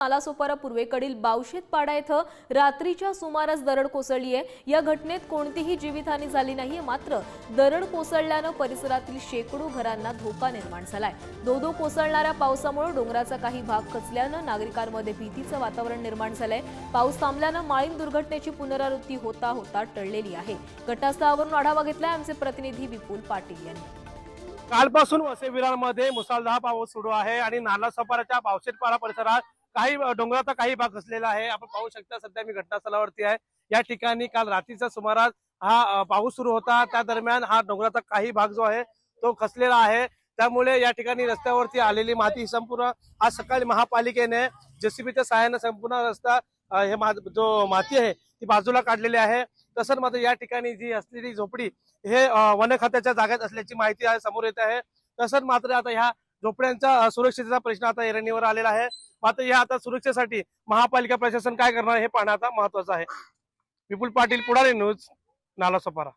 नालासोपारा पूर्वेकडील बावशेत पाडा रात्रीच्या सुमारास दरड कोसळली आहे. या घटनेत कोणतीही जीवितहानी झाली नाहीये मात्र दरड कोसळल्यानं परिसरातील शेकडो घरांना धोका निर्माण झालाय. दो दो कोसळणाऱ्या पावसामुळे डोंगराचा काही भाग खचल्यानं नागरिकांमध्ये भीतीचं वातावरण निर्माण झालंय. पाऊस थांबल्यानं माळीन दुर्घटनेची पुनरावृत्ती होता होता टळलेली आहे. घटनास्थळावरून आढावा घेतलाय आमचे प्रतिनिधी विपुल पाटील यांनी. कालपासून वसे मुसळधार पाऊस सुरू आहे आणि नालासोपाराच्या पावसेटपाडा परिसरात काही डोंगराचा काही भाग खचलेला आहे. आपण पाहू शकता सध्या मी घटनास्थळावरती आहे. या ठिकाणी काल रात्रीच्या सुमारास हा पाऊस सुरू होता. त्या दरम्यान हा डोंगराचा काही भाग जो आहे तो खचलेला आहे. त्यामुळे या ठिकाणी रस्त्यावरती आलेली माती ही संपूर्ण आज सकाळी महापालिकेने जेसीबीच्या सहाय्याने संपूर्ण रस्ता हे मा- जो माती आहे ती बाजूला काढलेली आहे. तसंच मात्र या ठिकाणी जी असलेली झोपडी हे वन खात्याच्या जागेत असल्याची माहिती समोर येत आहे. तसंच मात्र आता ह्या झोपड्यांच्या सुरक्षेचा प्रश्न आता ऐरणीवर आलेला आहे. मात्र या आता सुरक्षेसाठी महापालिका प्रशासन काय करणार हे पाहणं आता महत्वाचं आहे. विपुल पाटील पुढारी न्यूज नालासोपारा.